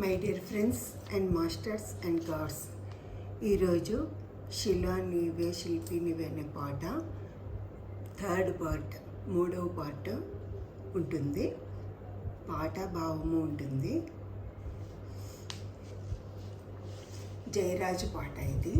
My dear friends and masters and gods ఈరోజు శిలా నీవే శిల్పి నీవేనే పాట థర్డ్ పార్ట్ మూడవ పార్ట్ ఉంటుంది. పాట భావము ఉంటుంది. జయరాజు పాట ఇది.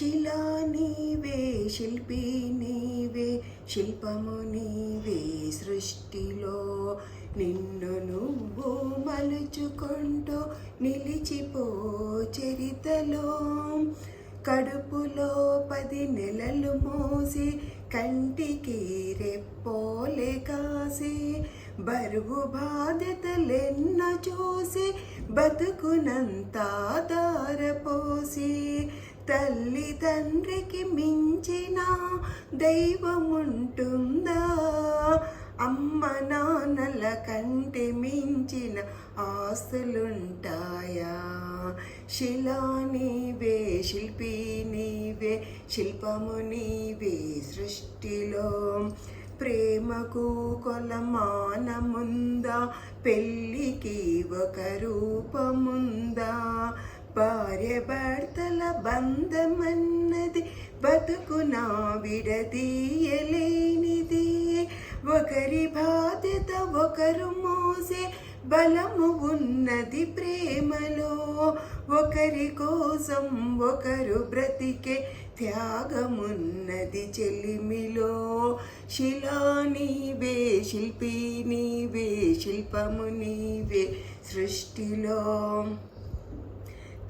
శిలా నీవే శిల్పి నీవే శిల్పము నీవే సృష్టిలో. నిన్ను నువ్వు మలుచుకుంటూ నిలిచిపో చరితలో. కడుపులో పది నెలలు మోసి కంటికి రెప్పోలే కాసి బరువు బాధ్యతలెన్న చూసి బతుకునంతా దారపోసి. తల్లి తండ్రికి మించిన దైవముంటుందా? అమ్మ నాన్నల కంటే మించిన ఆస్తులుంటాయా శిలా నీవే శిల్పి నీవే శిల్పము నీవే సృష్టిలో. ప్రేమకు కొలమానముందా? పెళ్ళికి ఒక రూపముందా? భార్య భర్తల బంధమన్నది బతుకునా విడదీయలేనిది. ఒకరి బాధ్యత ఒకరు మోసే బలము ఉన్నది ప్రేమలో. ఒకరి కోసం ఒకరు బ్రతికే త్యాగమున్నది చెలిమిలో. శిలా నీవే శిల్పి నీవే శిల్పము నీవే సృష్టిలో.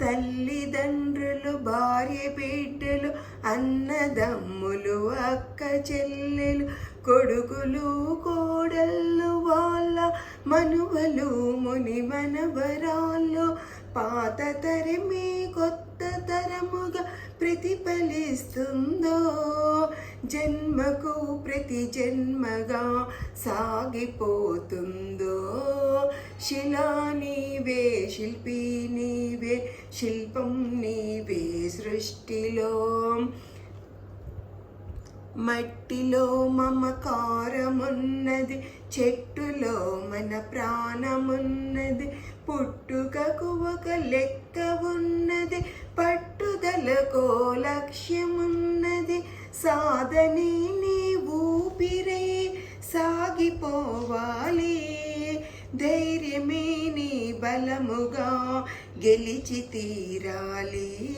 తల్లిదండ్రులు భార్య బిడ్డలు అన్నదమ్ములు అక్క చెల్లెలు కొడుకులు కోడళ్ళు వాళ్ళ మనువలు ముని మనవరాళ్ళు. పాత తరమే కొత్త తరముగా ప్రతిఫలిస్తుందో జన్మకు ప్రతి జన్మగా సాగిపోతుందో. శిలా నీవే శిల్పి నీవే శిల్పం నీవే సృష్టిలో. మట్టిలో మమకారమున్నది చెట్టులో మన ప్రాణమున్నది పుట్టుకకు ఒక లెక్క ఉన్నది పట్టుదలకో లక్ష్యమున్నది సాధనే నీ ఊపిరే సాగిపోవాలి. ధైర్యమే నీ బలముగా గెలిచి తీరాలి.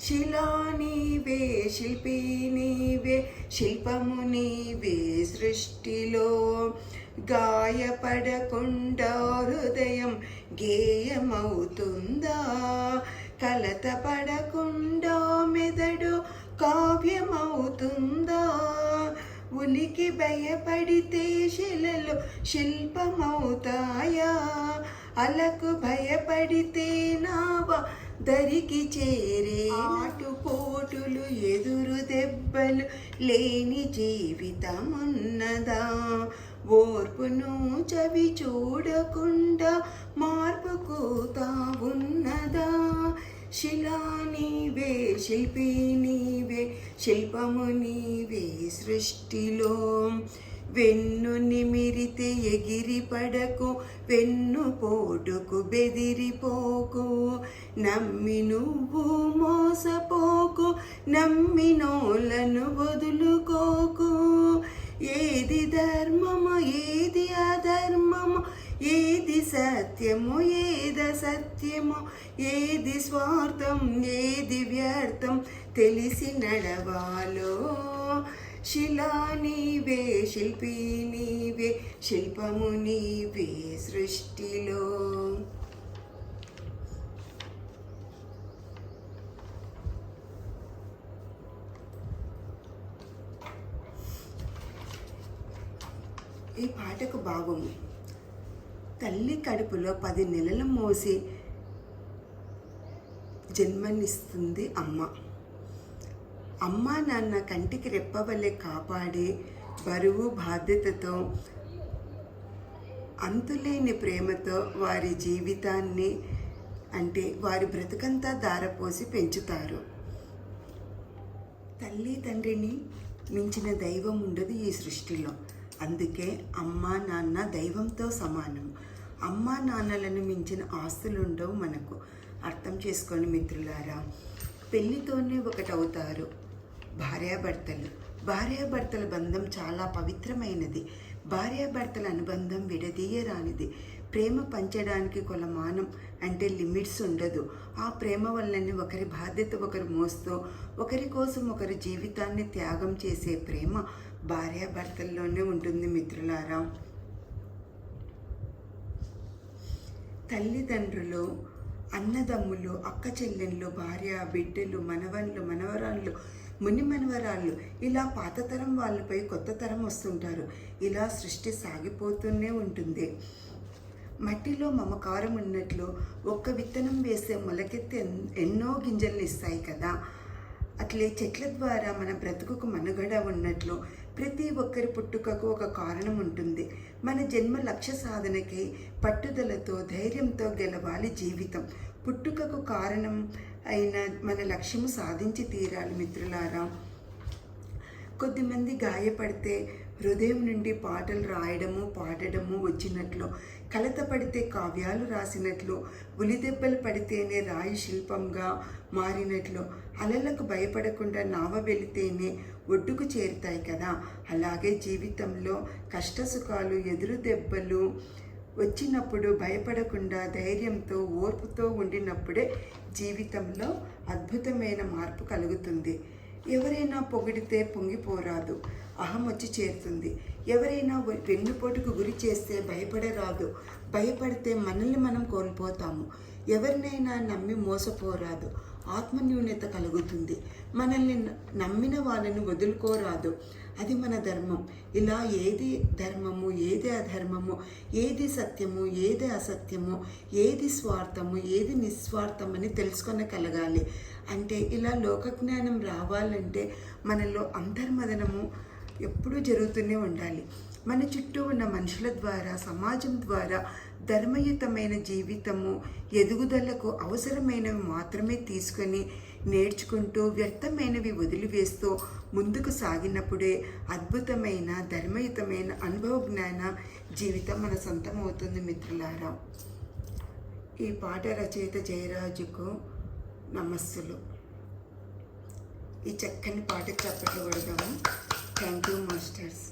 శిలా నీవే శిల్పి నీవే శిల్పము నీవే సృష్టిలో. గాయపడకుండా హృదయం గేయమవుతుందా? కలత పడకుండా మెదడు కావ్యమవుతుందా? ఉనికి భయపడితే శిలలు శిల్పమవుతాయా? అలకు భయపడితే నావ దరికి చేరే ఆటుపోటులు ఎదురు దెబ్బలు లేని జీవితమున్నదా? ఓర్పును చవి చూడకుండా మార్పుకు తావున్నదా? శిలా నీవే శిల్పి నీవే శిల్పము నీవే సృష్టిలో. వెన్ను నిమిరితే ఎగిరి పడకు వెన్ను పోటుకు బెదిరిపోకు నమ్మి నువ్వు మోసపోకు నోలను వదులుకోకు. ఏది ధర్మము ఏది అధర్మము ఏది సత్యము ఏద సత్యము ఏది స్వార్థం ఏది వ్యర్థం తెలిసి నడవాలో. శిలా నీవే శిల్పి నీవే శిల్పము నీవే సృష్టిలో. ఈ పాటకు భావము తల్లి కడుపులో పది నెలలు మోసి జన్మనిస్తుంది అమ్మ. అమ్మ నాన్న కంటికి రెప్పవలే కాపాడి బరువు బాధ్యతతో అంతులేని ప్రేమతో వారి జీవితాన్ని అంటే వారి బ్రతుకంతా దారపోసి పెంచుతారు. తల్లి తండ్రిని మించిన దైవం ఉండదు ఈ సృష్టిలో. అందుకే అమ్మా నాన్న దైవంతో సమానం. అమ్మా నాన్నలను మించిన ఆస్తులు ఉండవు మనకు. అర్థం చేసుకొని మిత్రులారా. పెళ్ళితోనే ఒకటవుతారు భార్యాభర్తలు. భార్యాభర్తల బంధం చాలా పవిత్రమైనది. భార్యాభర్తల అనుబంధం విడదీయరానిది. ప్రేమ పంచడానికి కొలమానం అంటే లిమిట్స్ ఉండదు. ఆ ప్రేమ వల్లనే ఒకరి బాధ్యత ఒకరు మోస్తూ ఒకరి కోసం ఒకరి జీవితాన్ని త్యాగం చేసే ప్రేమ భార్యాభర్తల్లోనే ఉంటుంది మిత్రులారా. తల్లిదండ్రులు అన్నదమ్ములు అక్క చెల్లెళ్ళు భార్య బిడ్డలు మనవన్లు మనవరాళ్ళు ముని మనవరాళ్ళు ఇలా పాత తరం వాళ్ళపై కొత్త తరం వస్తుంటారు. ఇలా సృష్టి సాగిపోతూనే ఉంటుంది. మట్టిలో మమకారం ఉన్నట్లు ఒక్క విత్తనం వేస్తే మొలకెత్తి ఎన్నో గింజలను ఇస్తాయి కదా. అట్లే చెట్ల ద్వారా మన బ్రతుకుకు మనుగడ ఉన్నట్లు ప్రతి ఒక్కరి పుట్టుకకు ఒక కారణం ఉంటుంది. మన జన్మ లక్ష్య సాధనకై పట్టుదలతో ధైర్యంతో గెలవాలి జీవితం. పుట్టుకకు కారణం అయిన మన లక్ష్యము సాధించి తీరాలి మిత్రులారా. కొద్దిమంది గాయపడితే హృదయం నుండి పాటలు రాయడము పాడడము వచ్చినట్లు కలత పడితే కావ్యాలు రాసినట్లు ఉలిదెబ్బలు పడితేనే రాయి శిల్పంగా మారినట్లు అలలకు భయపడకుండా నావ వెళితేనే ఒడ్డుకు చేరుతాయి కదా. అలాగే జీవితంలో కష్టసుఖాలు ఎదురు దెబ్బలు వచ్చినప్పుడు భయపడకుండా ధైర్యంతో ఓర్పుతో ఉండినప్పుడే జీవితంలో అద్భుతమైన మార్పు కలుగుతుంది. ఎవరైనా పొగిడితే పొంగిపోరాదు. అహం వచ్చి చేరుతుంది. ఎవరైనా వెన్నుపోటుకు గురి చేస్తే భయపడరాదు. భయపడితే మనల్ని మనం కోల్పోతాము. ఎవరినైనా నమ్మి మోసపోరాదు. ఆత్మన్యూన్యత కలుగుతుంది. మనల్ని నమ్మిన వాళ్ళని వదులుకోరాదు. అది మన ధర్మం. ఇలా ఏది ధర్మము ఏది అధర్మము ఏది సత్యము ఏది అసత్యము ఏది స్వార్థము ఏది నిస్వార్థమని తెలుసుకొనగలగాలి. అంటే ఇలా లోకజ్ఞానం రావాలంటే మనలో అంతర్మదనము ఎప్పుడూ జరుగుతూనే ఉండాలి. మన చుట్టూ ఉన్న మనుషుల ద్వారా సమాజం ద్వారా ధర్మయుతమైన జీవితము ఎదుగుదలకు అవసరమైనవి మాత్రమే తీసుకొని నేర్చుకుంటూ వ్యర్థమైనవి వదిలివేస్తూ ముందుకు సాగినప్పుడే అద్భుతమైన ధర్మయుతమైన అనుభవ జ్ఞాన జీవితం మన సొంతం అవుతుంది మిత్రులారా. ఈ పాట రచయిత జయరాజుకు నమస్సులు. ఈ చక్కని పాటకు చప్పట్లు కొడదాము థ్యాంక్ యూ మాస్టర్స్